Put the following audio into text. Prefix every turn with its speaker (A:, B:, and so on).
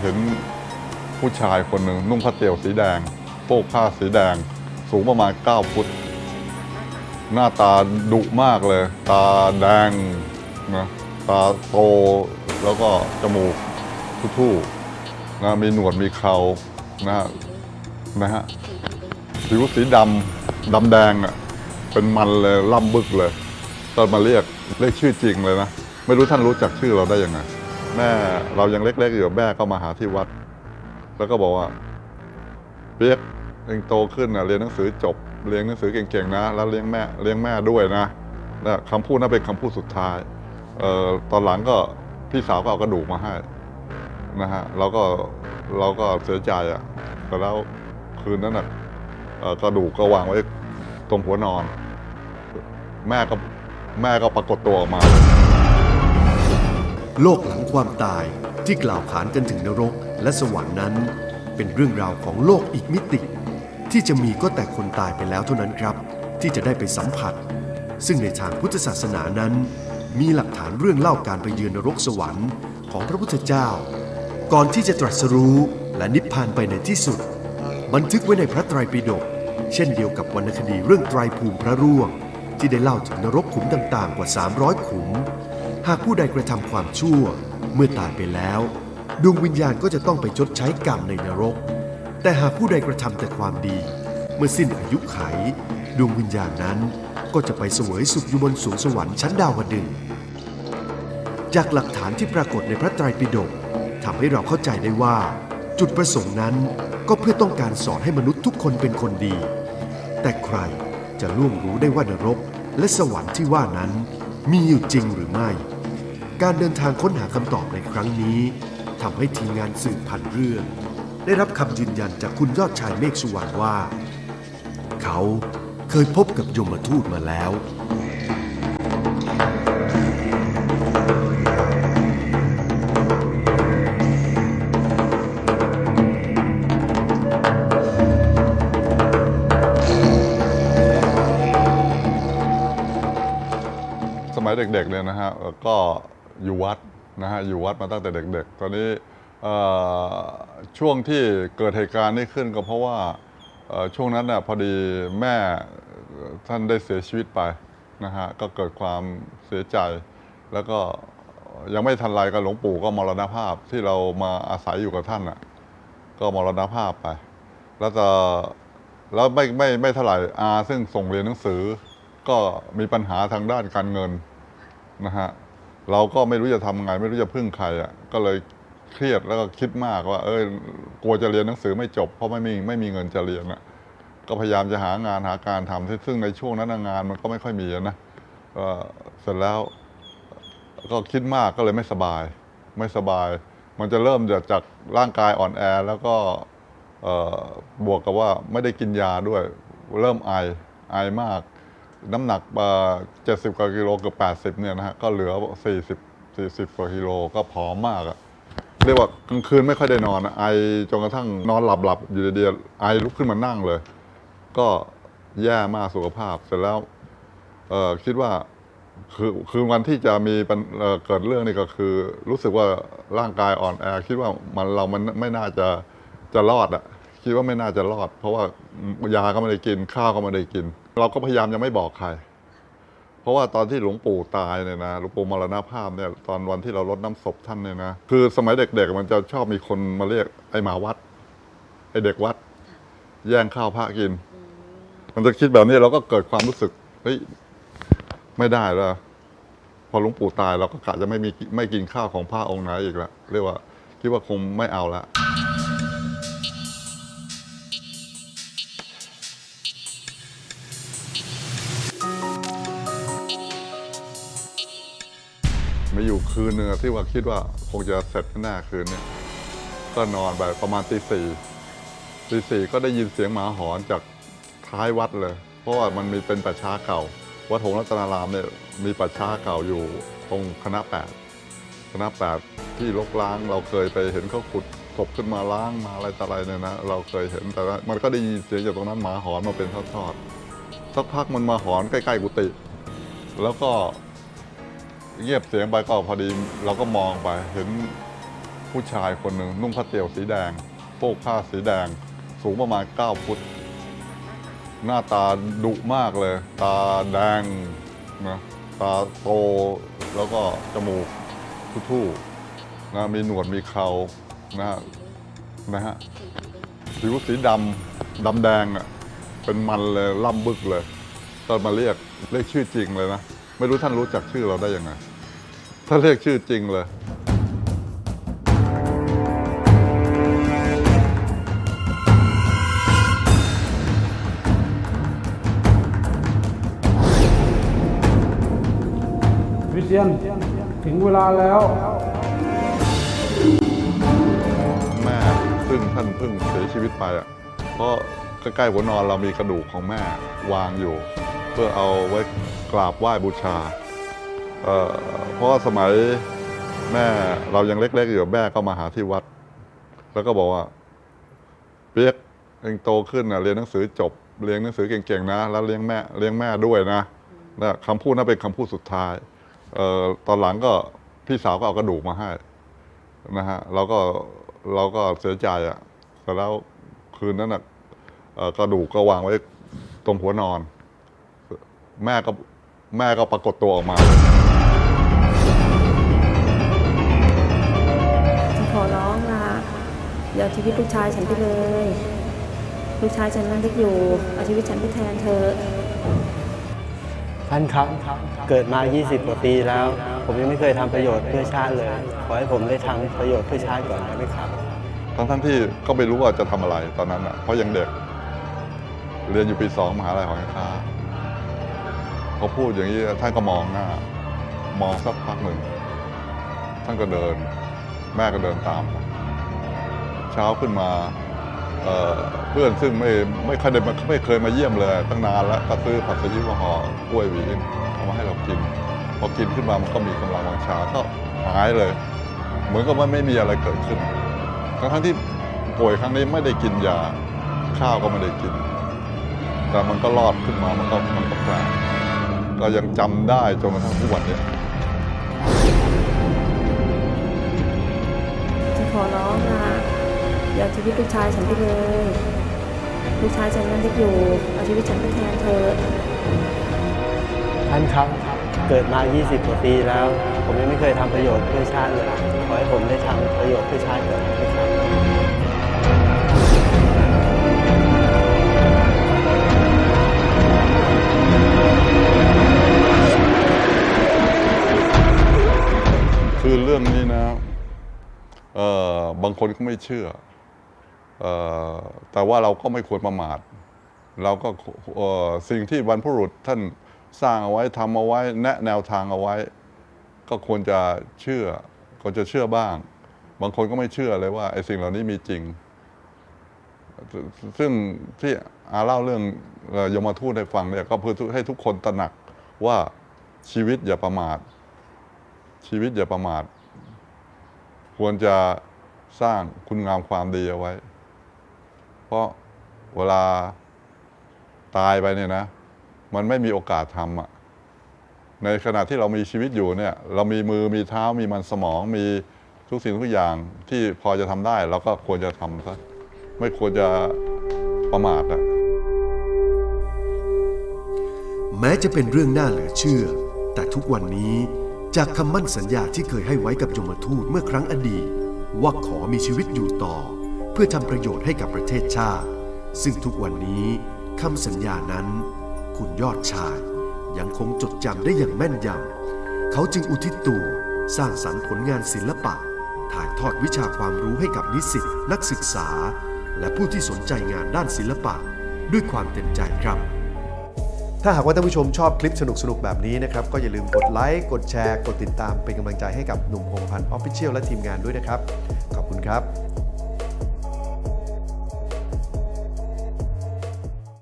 A: เห็นผู้ชายคนหนึ่งนุ่งผ้าเตี่ยวสีแดงโปกผ้าสีแดง สูงประมาณ 9 ฟุต หน้าตาดุมากเลย ตาแดงนะตาโตแล้วก็จมูกทู่ๆนะมีหนวดมีเขานะนะฮะผิวสีดำดำแดงอะเป็นมันเลยล่ำบึกเลยก็มาเรียกเรียกชื่อจริงเลยนะ ไม่รู้ท่านรู้จักชื่อเราได้ยังไง แม่เรายังเล็กๆอยู่แม่ก็มาหาที่วัด แล้วก็บอกว่าเปียกเองโตขึ้นนะเรียนหนังสือจบ เรียนหนังสือเก่งๆนะ แล้วเลี้ยงแม่เลี้ยงแม่ด้วยนะนะคำพูดนั้นเป็นคำพูดสุดท้ายเอ่อตอนหลังก็พี่สาวก็เอากระดูกมาให้นะฮะเราก็เราก็เสียใจอะแต่แล้วคืนนั้นน่ะเอ่อกระดูกก็วางไว้ตรงหัวนอน แม่ก็แม่ก็ปรากฏตัวออกมา
B: โลกหลังความตายที่กล่าวขานกันถึงนรกและสวรรค์นั้น เป็นเรื่องราวของโลกอีกมิติ ที่จะมีก็แต่คนตายไปแล้วเท่านั้นครับ ที่จะได้ไปสัมผัส ซึ่งในทางพุทธศาสนานั้น มีหลักฐานเรื่องเล่าการไปเยือนนรกสวรรค์ของพระพุทธเจ้า ก่อนที่จะตรัสรู้และนิพพานไปในที่สุด บันทึกไว้ในพระไตรปิฎกเช่นเดียวกับวรรณคดีเรื่องไตรภูมิพระร่วง ที่ได้เล่าถึงนรกขุมต่างๆกว่า 300 ขุม หากผู้ใดกระทำความชั่ว เมื่อตายไปแล้ว ดวงวิญญาณก็จะต้องไปชดใช้กรรมในนรก แต่หากผู้ใดกระทำแต่ความดี เมื่อสิ้นอายุไข ดวงวิญญาณนั้นก็จะไปเสวยสุขอยู่บนสวงสวรรค์ชั้นดาวดึงจากหลักฐานที่ปรากฏในพระไตรปิฎกทำให้เราเข้าใจได้ว่า จุดประสงค์นั้นก็เพื่อต้องการสอนให้มนุษย์ทุกคนเป็นคนดี แต่ใครจะล่วงรู้ได้ว่านรกและสวรรค์ที่ว่านั้นมีอยู่จริงหรือไม่ การเดินทางค้นหาคำตอบในครั้งนี้ทำให้ทีมงานสืบพันเรื่อง ได้รับคำยืนยันจากคุณยอดชายเมฆสุวรรณว่า เขาเคยพบกับยมทูตมาแล้ว
A: สมัยเด็กๆเนี่ยนะฮะก็ อยู่วัดนะฮะอยู่วัดมาตั้งแต่เด็กๆ ตอนนี้ช่วงที่เกิดเหตุการณ์นี้ขึ้นก็เพราะว่าช่วงนั้นน่ะพอดีแม่ท่านได้เสียชีวิตไปนะฮะก็เกิดความเสียใจแล้วก็ยังไม่ทันไรกับหลวงปู่ก็มรณภาพที่เรามาอาศัยอยู่กับท่านน่ะก็มรณภาพไป แล้วจะแล้วไม่ไม่ไม่เท่าไหร่อาซึ่งส่งเรียนหนังสือ ก็มีปัญหาทางด้านการเงินนะฮะ เราก็ไม่รู้จะทำไงไม่รู้จะพึ่งใครอะก็เลยเครียดแล้วก็คิดมากว่า เอ้ยกลัวจะเรียนหนังสือไม่จบ เพราะไม่มีไม่มีเงินจะเรียนอะ ก็พยายามจะหางานหาการทำซึ่งซึ่งในช่วงนั้นงานมันก็ไม่ค่อยมีนะเออเสร็จแล้วก็คิดมากก็เลยไม่สบาย ไม่สบาย มันจะเริ่มจากจากร่างกายอ่อนแอแล้วก็บวกกับว่าไม่ได้กินยาด้วย เริ่มไอไอมาก น้ำหนักเจ็ดสิบกว่ากิโลเกือบแปดสิบเนี่ยนะฮะก็เหลือสี่สิบสี่สิบกว่ากิโลก็ผอมมากอะเรียกว่ากลางคืนไม่ค่อยได้นอนไอจนกระทั่งนอนหลับหลับอยู่เดีๆไอลุกขึ้นมานั่งเลย ก็แย่มากสุขภาพ เสร็จแล้วเอคิดว่าคือคือวันที่จะมีเเกิดเรื่องนี่ก็คือ รู้สึกว่าร่างกายอ่อนแอคิดว่ามันเรามันไม่น่าจะจะรอดอะ คิดว่าไม่น่าจะรอด เพราะว่ายาก็ไม่ได้กินข้าวก็ไม่ได้กิน เราก็พยายามจะไม่บอกใคร เพราะว่าตอนที่หลวงปู่ตายเนี่ยนะหลวงปู่มรณภาพเนี่ยตอนวันที่เรารดน้ำศพท่านเนี่ยนะคือสมัยเด็กๆมันจะชอบมีคนมาเรียกไอ้หมาวัดไอ้เด็กวัด แย่งข้าวพระกิน มันจะคิดแบบนี้เราก็เกิดความรู้สึกเฮ้ยไม่ได้แล้วพอหลวงปู่ตายเราก็กะจะไม่มีไม่กินข้าวของพระองค์ไหนอีกแล้วเรียกว่าคิดว่าคงไม่เอาละ คืนหนึ่งอะที่ว่าคิดว่าคงจะเสร็จแน่คืนเนี้ก็นอนไปประมาณตีสี่ตีสี่ก็ได้ยินเสียงหมาหอนจากท้ายวัดเลย เพราะว่ามันมีเป็นป่าช้าเก่า วัดหงรัตนารามเนี่ยมีป่าช้าเก่าอยู่ตรงคณะแปดคณะแปดที่ลกล้างเราเคยไปเห็นเขาขุดศพขึ้นมาล้างมาอะไรต่ออะไรเนี่ยนะเราเคยเห็นแต่ว่ามันก็ได้ยินเสียงจากตรงนั้นหมาหอนมาเป็นทอดๆสักพักมันมาหอนใกล้ๆกุฏิแล้วก็ เงียบเสียงไปก็พอดีเราก็มองไปเห็นผู้ชายคนหนึ่งนุ่งผ้าเตี่ยวสีแดงโป๊กผ้าสีแดง สูงประมาณ 9 ฟุต หน้าตาดุมากเลย ตาแดงนะตาโตแล้วก็จมูกทู่ๆนะมีหนวดมีเขานะฮะนะฮะผิวสีดำดำแดงอะเป็นมันเลยล่ำบึกเลยตอนมาเรียกเรียกชื่อจริงเลยนะ ไม่รู้ท่านรู้จักชื่อเราได้ยังไง ถ้าเรียกชื่อจริงเลย
C: วิเชียนถึงเวลาแล้ว
A: แม่ซึ่งท่านเพิ่งเสียชีวิตไปอะ เพราะใกล้ๆหัวนอนเรามีกระดูกของแม่วางอยู่ เพื่อเอาไว้ กราบไหว้บูชาเพราะว่าสมัยแม่เรายังเล็ก ๆ อยู่แม่ก็มาหาที่วัด แล้วก็บอกว่า เปียกเองโตขึ้นนะเรียนหนังสือจบ เรียนหนังสือเก่งๆนะ แล้วเลี้ยงแม่เลี้ยงแม่ด้วยนะนะคำพูดนั้นเป็นคำพูดสุดท้ายเออตอนหลังก็พี่สาวก็เอากระดูกมาให้นะฮะเราก็เราก็เสียใจอะ่ะแต่แล้วคืนนั้นอะกระดูกก็วางไว้ตรงหัวนอน แม่ก็ แม่ก็ปรากฏตัวออกมา
D: ฉันขอร้องนะอย่าเอาชีวิตลูกชายฉันไปเลย ลูกชายฉันนั่งเล็กอยู่ เอาชีวิตฉันไปแทนเธอะ
E: ท่านครับเกิดมา 20 กว่าปีแล้ว ผมยังไม่เคยทำประโยชน์เพื่อชาติเลย ขอให้ผมได้ทำประโยชน์เพื่อชาติก่อนได้ไหมครับ
A: ทั้งทั้งๆที่ก็ไม่รู้ว่าจะทำอะไรตอนนั้นอะ เพราะยังเด็ก เรียนอยู่ปีสองมหาลัยหอการค้า เขาพูดอย่างนี้ท่านก็มองหน้า มองสักพักหนึ่ง ท่านก็เดิน แม่ก็เดินตาม เช้าขึ้นมาเเพื่อนซึ่งไม่ไม่เคยได้มาไม่เคยมาเยี่ยมเลย ตั้งนานแล้วก็ซื้อผัดซีอิ๊วมห่อกล้วยหวีนเอามาให้เรากิน พอกินขึ้นมามันก็มีกำลังวังชาก็หายเลย เหมือนกับว่าไม่มีอะไรเกิดขึ้นทั้งทั้งที่ป่วยครั้งนี้ไม่ได้กินยาข้าวก็ไม่ได้กิน แต่มันก็รอดขึ้นมามันก็มันก็แปลก ก็ยังจำได้จนกระทั่งทุกวันเนี้ย
D: ฉันขอร้องนะอย่าเอาชีวิตลูกชายฉันไปเลย ลูกชายฉันนั่งเล็กอยู่เอาชีวิตฉันไปแทนเธอะ
E: ท่านครับเกิดมา 20 กว่าปีแล้ว ผมยังไม่เคยทำประโยชน์เพื่อชาติเลย ขอให้ผมได้ทำประโยชน์เพื่อชาติก่อนได้ไหมครับ
A: คนก็ไม่เชื่ออแต่ว่าเราก็ไม่ควรประมาทเราก็สิ่งที่บรรพบุรุษท่านสร้างเอาไว้ทำเอาไว้ แนะแนวทางเอาไว้ ก็ควรจะเชื่อควรจะเชื่อบ้าง บางคนก็ไม่เชื่อเลยว่าไอ้สิ่งเหล่านี้มีจริง ซึ่งที่อาเล่าเรื่องยมทูตให้ฟังเนี่ยก็เพื่อให้ทุกคนตระหนักว่าชีวิตอย่าประมาท ชีวิตอย่าประมาท ควรจะ สร้างคุณงามความดีเอาไว้ เพราะเวลาตายไปเนี่ยนะ มันไม่มีโอกาสทำอะในขณะที่เรามีชีวิตอยู่เนี่ย เรามีมือมีเท้ามีมันสมองมีทุกสิ่งทุกอย่างที่พอจะทำได้เราก็ควรจะทำซะไม่ควรจะประมาทอะ
B: แม้จะเป็นเรื่องน่าเหลือเชื่อ แต่ทุกวันนี้จากคำมั่นสัญญาที่เคยให้ไว้กับยมทูตเมื่อครั้งอดีต ว่าขอมีชีวิตอยู่ต่อ เพื่อทำประโยชน์ให้กับประเทศชาติ ซึ่งทุกวันนี้คำสัญญานั้น คุณยอดชายยังคงจดจำได้อย่างแม่นยำเขาจึงอุทิศตัวสร้างสรรค์ผลงานศิลปะ ถ่ายทอดวิชาความรู้ให้กับนิสิตนักศึกษา และผู้ที่สนใจงานด้านศิลปะ ด้วยความเต็มใจครับ ถ้าหากว่าท่านผู้ชมชอบคลิปสนุกๆ แบบนี้นะครับ ก็อย่าลืมกดไลค์ กดแชร์ กดติดตามเป็นกำลังใจให้กับหนุ่มพงพันธ์ออฟฟิเชียลและทีมงานด้วยนะครับ ขอบคุณครับ